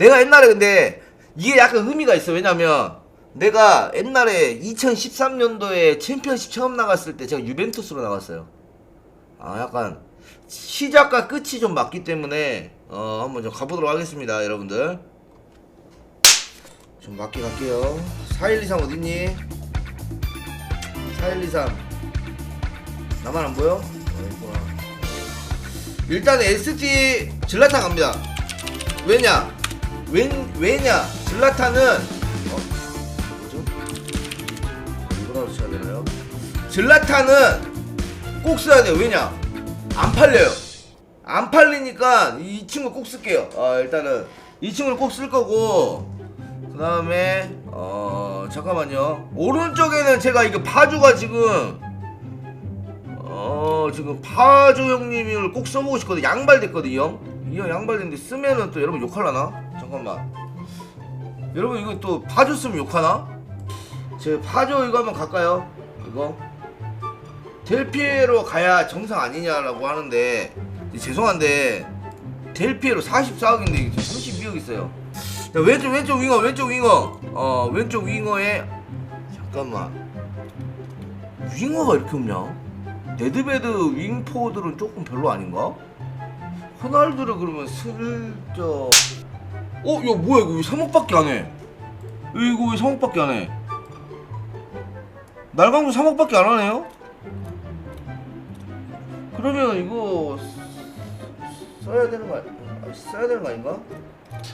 내가 옛날에 근데 이게 약간 의미가 있어. 왜냐면 내가 옛날에 2013년도에 챔피언십 처음 나갔을 때 제가 유벤투스로 나갔어요. 아 약간 시작과 끝이 좀 맞기 때문에 어 한번 좀 가보도록 하겠습니다, 여러분들. 좀 맞게 갈게요. 4123 어딨니? 4123 나만 안 보여? 어, 있구나. 일단 ST 질라탄 갑니다. 왜냐? 웬, 왜냐? 질라탄은 어? 뭐죠? 이거라도 쳐야 되나요? 질라탄은 꼭 써야 돼요. 왜냐? 안 팔려요. 안 팔리니까 이 친구 꼭 쓸게요. 아, 일단은 이 친구를 꼭 쓸 거고 그 다음에 어 잠깐만요. 오른쪽에는 제가 이거 파주가 지금 어 지금 파주 형님을 꼭 써보고 싶거든. 양발 됐거든요. 이 형 양발 됐는데 쓰면은 또 여러분 욕할라나? 잠깐만. 여러분 이거 또 파주 쓰면 욕하나? 제 파주 이거 한번 갈까요? 이거 델피에로 가야 정상 아니냐라고 하는데 죄송한데 델피에로 44억인데 이게 32억 있어요. 자, 왼쪽 왼쪽 윙어 왼쪽 윙어 어 왼쪽 윙어에 잠깐만 윙어가 이렇게 없냐? 데드베드 윙포들은 조금 별로 아닌가? 호날두를 그러면 슬쩍 어? 야 뭐야 이거 왜 3억밖에 안 해? 이거 왜 3억밖에 안 해? 날강도 3억밖에 안 하네요? 그러면 이거 쓰- 써야 되는 거 아니- 아, 써야 되는 거 아닌가?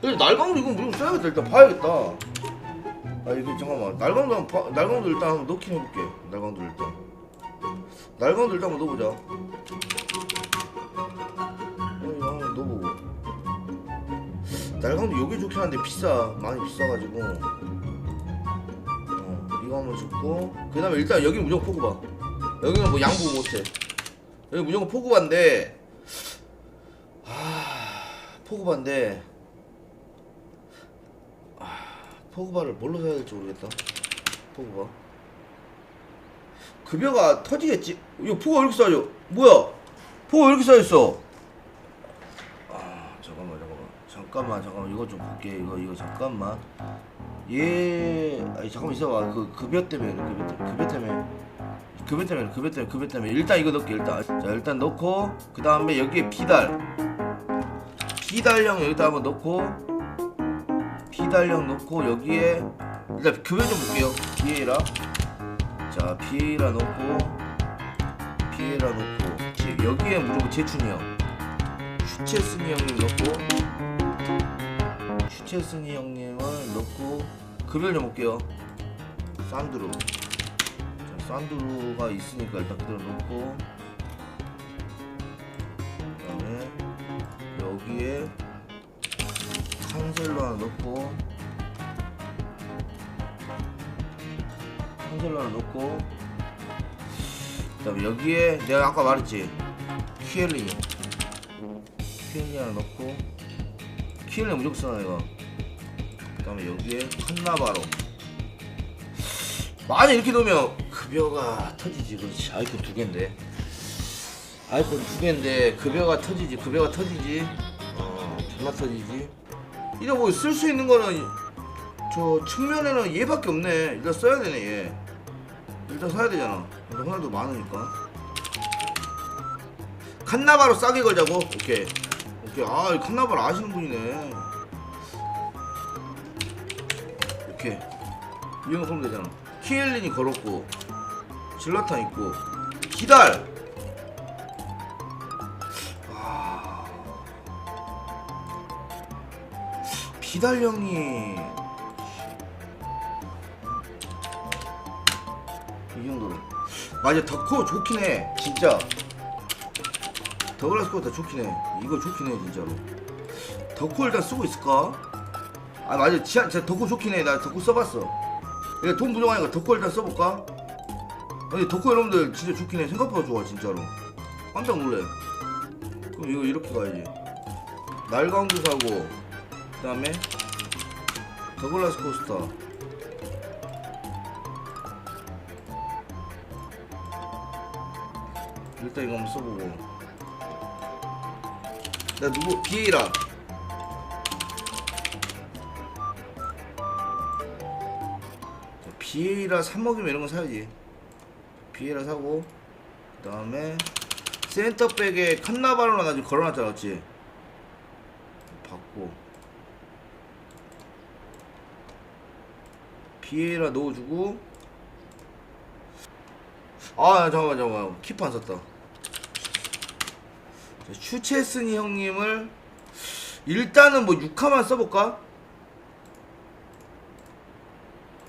근데 날강도 이건 무조건 써야겠다 일단 봐야겠다 아 이거 잠깐만 날강도 봐, 날강도 일단 한번 넣긴 해볼게 날강도 일단 날강도 일단 한번 넣어보자 날강도 여기 좋긴 한데 비싸 많이 비싸가지고. 어, 이거 한번 줬고. 그 다음에 일단 여기 무조건 포그바. 여기는 뭐 양보 못해. 여기 무조건 포그바인데 아 포그바인데 아, 포그바를 뭘로 사야 될지 모르겠다. 포그바. 급여가 터지겠지? 이거 포가 왜 이렇게 싸죠? 뭐야? 포가 왜 이렇게 싸졌어 아 잠깐만 잠깐만 잠깐만. 이거 좀 볼게. 이거 이거 잠깐만. 얘 아니 잠깐만 있어봐. 그 급여 때문에 급여 때문에 급여 때문에 급여 때문에 급여 때문에 급여 때문에. 일단 이거 넣을게 일단. 자 일단 넣고 그 다음에 여기에 비달. 비달형 여기다 한번 넣고 비달형 넣고 여기에 일단 급여 좀 볼게요. 비에라. 자 비에라 넣고 비에라 넣고. 지- 여기에 무조건 제춘이 형. 슈체스니 형님 넣고 슈체스니 형님을 넣고 급여 좀 볼게요. 산드루. 자, 산드루가 있으니까 일단 그대로 넣고 그 다음에 여기에 칸셀로 하나 넣고 칸셀로 하나 넣고 그 다음에 여기에 내가 아까 말했지 키엘리 키엘리 하나 넣고 키엘리 무조건 쓰나 이거. 그 다음에 여기에 칸나바로. 만약 이렇게 넣으면 급여가 터지지. 그렇지. 아이폰 두 개인데. 아이폰 두 개인데 급여가 터지지. 급여가 터지지. 어 존나 터지지. 이거 뭐 쓸 수 있는 거는 저 측면에는 얘밖에 없네. 일단 써야 되네 얘. 일단 사야 되잖아. 일단 호날두 많으니까. 칸나바로 싸게 걸자고? 오케이. 오케이. 아이 칸나바로 아시는 분이네 오케이 이 정도 하면 되잖아. 키엘린이 걸었고 질라탄 있고 기달! 아... 비달 형이 이 정도로. 맞아 덕후 좋긴 해. 진짜. 더글라스 코 다 좋긴 해. 이거 좋긴 해 진짜로. 덕후 일단 쓰고 있을까? 아 맞아. 진짜, 진짜 덕후 좋긴 해나 덕후 써봤어. 내가 돈 부족하니까 덕후 일단 써볼까? 근데 덕후 여러분들 진짜 좋긴 해 생각보다 좋아 진짜로. 깜짝 놀래. 그럼 이거 이렇게 가야지. 날강도 사고 그 다음에 더글라스 코스타 일단 이거 한번 써보고. 나 누구 비에이라 비에이라 3먹이면 이런 거 사야지. 비에이라 사고 그 다음에 센터백에 칸나바로나 가지고 걸어놨잖아 맞지 받고. 비에이라 넣어주고. 아 잠깐만 잠깐만. 키퍼 안 썼다. 자, 슈체스니 형님을 일단은 뭐 6화만 써볼까?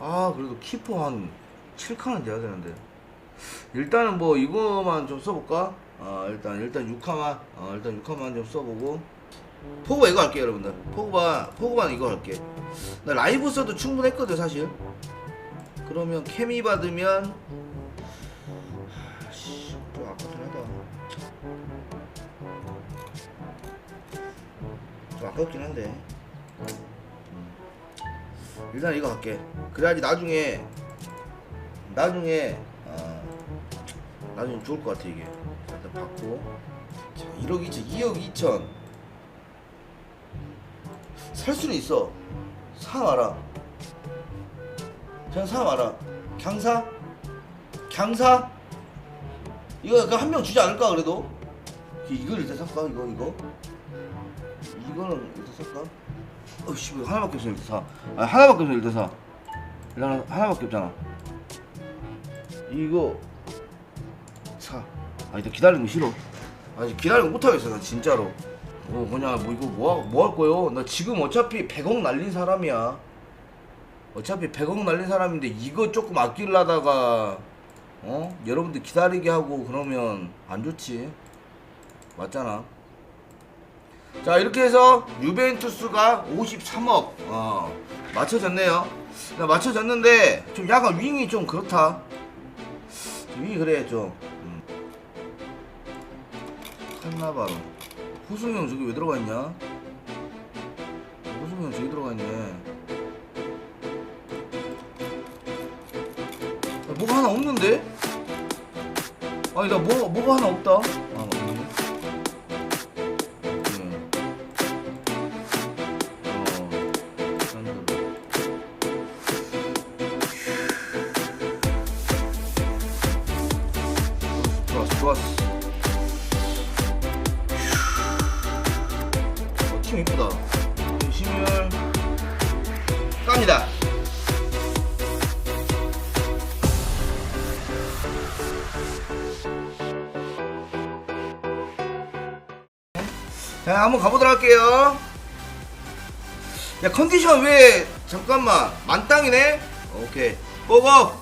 아 그래도 키퍼 한 7칸은 돼야 되는데. 일단은 뭐 이거만 좀 써볼까? 아 일단 일단 6화만 어, 일단 6화만 좀 써보고. 포그바 이거 할게요 여러분들. 포그바 포그바는 이거 할게. 나 라이브 써도 충분했거든 사실. 그러면 케미 받으면 아씨 좀 아깝긴 하다 좀 아깝긴 한데 일단 이거 할게. 그래야지 나중에 나중에 아 나중에 좋을 것 같아 이게. 자, 일단 받고. 자 1억 2천 2억 2천. 살 수는 있어. 사 마라. 그냥 사 마라. 강사? 강사? 이거 한명 주지 않을까 그래도? 이걸 일단 살까 이거 이거. 이거는 일단 살까 어씨 하나밖에 없어 일단 사 아, 하나밖에 없어 일단 사 일단 하나밖에 없잖아 이거 사. 아 일단 기다리는 거 싫어. 아 이제 기다리는 거 못하겠어 나 진짜로. 어 뭐냐 뭐 이거 뭐뭐할 거요? 나 지금 어차피 100억 날린 사람이야. 어차피 100억 날린 사람인데 이거 조금 아끼려다가 어 여러분들 기다리게 하고 그러면 안 좋지. 맞잖아. 자 이렇게 해서 유벤투스가 53억 어, 맞춰졌네요. 나 맞춰졌는데 좀 약간 윙이 좀 그렇다. 윙이 그래 좀. 음. 칸나바로. 호승이 형 저기 왜 들어가 있냐? 호승이 형 저기 들어가 있네. 아, 뭐가 하나 없는데? 아니 나 뭐, 뭐가 하나 없다. 어, 팀 이쁘다. 심열. 깝니다. 자 한번 가보도록 할게요. 야 컨디션 왜 잠깐만. 만땅이네? 오케이. 고고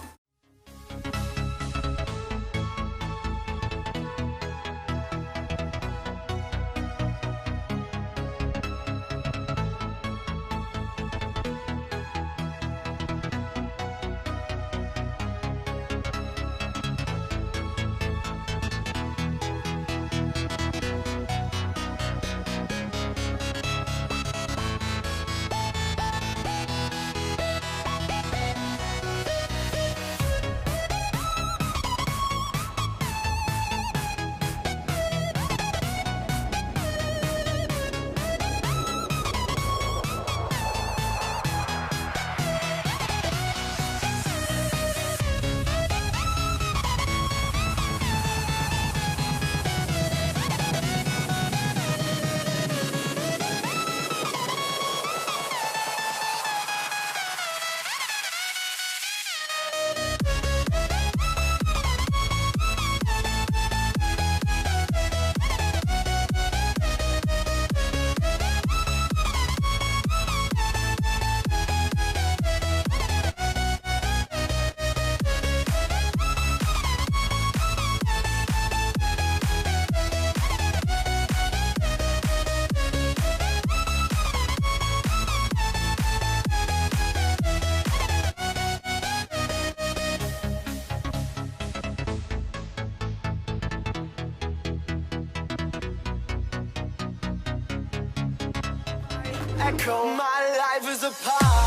echo. My life is a part.